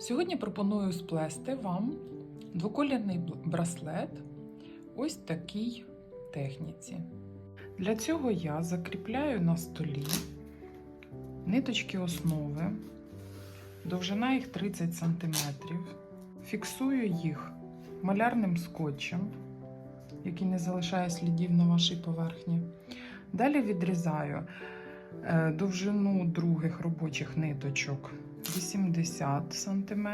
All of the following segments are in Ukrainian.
Сьогодні пропоную сплести вам двоколірний браслет ось такій техніці. Для цього я закріпляю на столі ниточки основи, довжина їх 30 см, фіксую їх малярним скотчем, який не залишає слідів на вашій поверхні. Далі відрізаю е, довжину других робочих ниточок 80 см.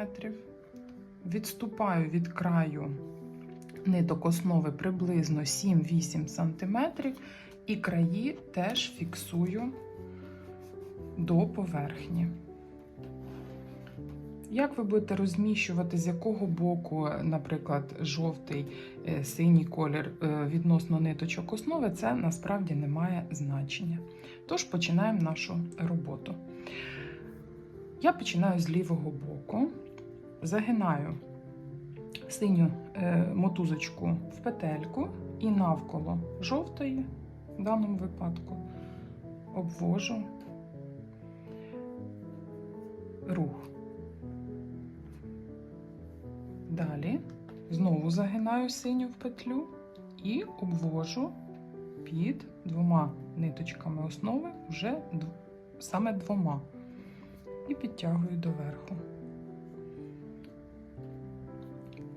Відступаю від краю ниток основи приблизно 7-8 см і краї теж фіксую до поверхні. Як ви будете розміщувати, з якого боку, наприклад, жовтий, е, синій колір е, відносно ниточок основи, це насправді не має значення. Тож починаємо нашу роботу. Я починаю з лівого боку, загинаю синю е, мотузочку в петельку і навколо жовтої, в даному випадку, обвожу рух. Далі знову загинаю синю в петлю і обвожу під двома ниточками основи вже саме двома і підтягую доверху.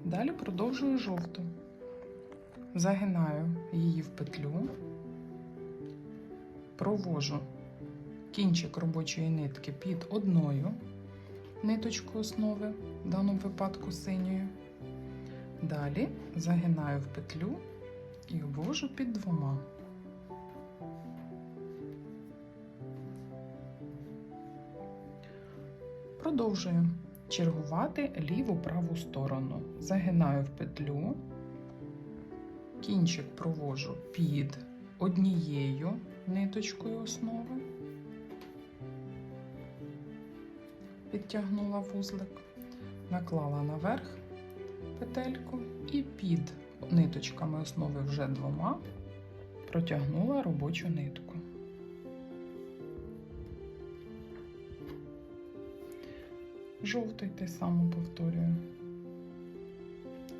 Далі продовжую жовту. Загинаю її в петлю, провожу кінчик робочої нитки під одною ниточкою основи, в даному випадку синьою. Далі загинаю в петлю і обвожу під двома. Продовжую чергувати ліву праву сторону. Загинаю в петлю, кінчик провожу під однією ниточкою основи, підтягнула вузлик, наклала наверх петельку і під ниточками основи вже двома протягнула робочу нитку. Жовтий те саме повторюю.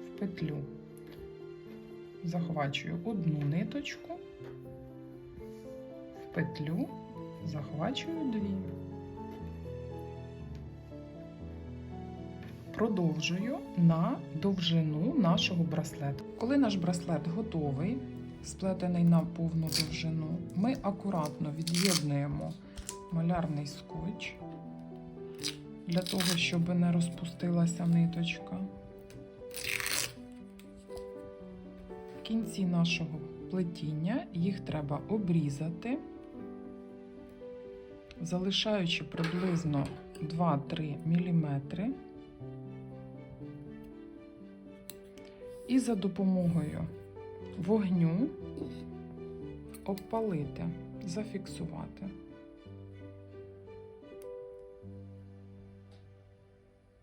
В петлю захвачую одну ниточку, в петлю захвачую дві. Продовжую на довжину нашого браслету. Коли наш браслет готовий, сплетений на повну довжину, ми акуратно від'єднуємо малярний скотч для того, щоб не розпустилася ниточка. В кінці нашого плетіння їх треба обрізати, залишаючи приблизно 2-3 мм. І за допомогою вогню обпалити, зафіксувати.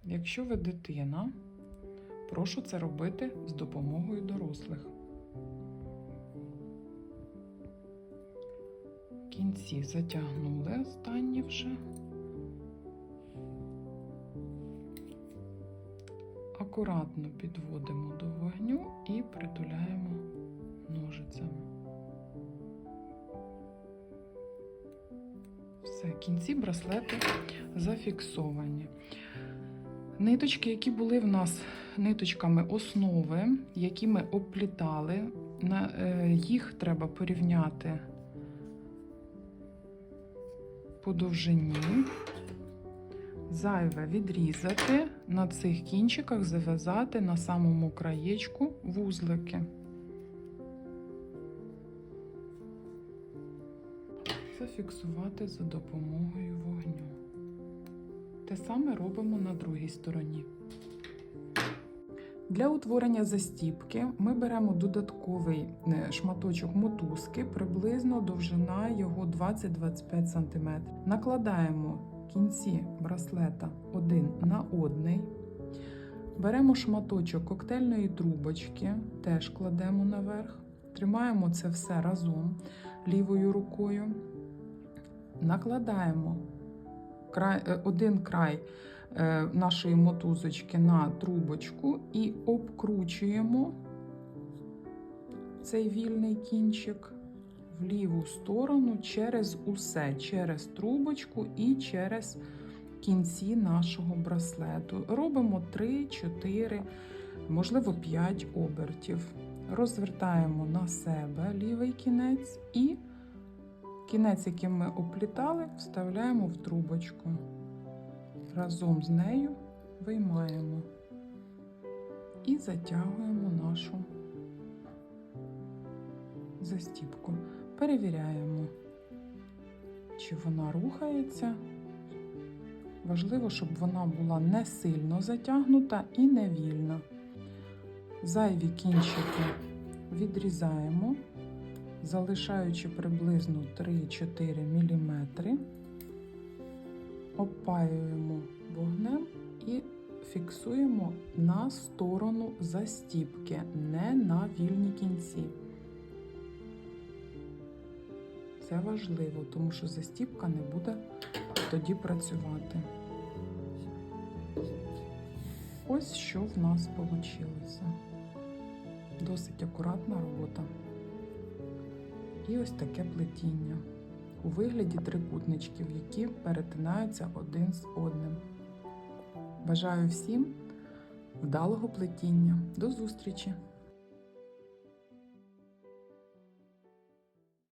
Якщо ви дитина, прошу це робити з допомогою дорослих. Кінці затягнули останні вже. Акуратно підводимо до вогню і притуляємо ножицями. Все, кінці браслети зафіксовані. Ниточки, які були в нас ниточками основи, які ми обплітали, е, їх треба порівняти по довжині, зайве відрізати, на цих кінчиках зав'язати на самому краєчку вузлики. Зафіксувати за допомогою вогню. Те саме робимо на другій стороні. Для утворення застіпки ми беремо додатковий е, шматочок мотузки, приблизно довжина його 20-25 см. Накладаємо кінці браслета один на одний. Беремо шматочок коктейльної трубочки, теж кладемо наверх. Тримаємо це все разом лівою рукою. Накладаємо край, е, один край е, нашої мотузочки на трубочку і обкручуємо цей вільний кінчик в ліву сторону через усе, через трубочку і через кінці нашого браслету. Робимо 3-4, можливо, 5 обертів. Розвертаємо на себе лівий кінець і кінець, яким ми оплітали, вставляємо в трубочку. Разом з нею виймаємо і затягуємо нашу застіпку. Перевіряємо, чи вона рухається. Важливо, щоб вона була не сильно затягнута і не вільна. Зайві кінчики відрізаємо, залишаючи приблизно 3-4 мм, опаюємо вогнем і фіксуємо на сторону застіпки, не на вільні кінці. Це важливо, тому що застіпка не буде тоді працювати. Ось що в нас вийшло. Досить акуратна робота. І ось таке плетіння у вигляді трикутничків, які перетинаються один з одним. Бажаю всім вдалого плетіння. До зустрічі!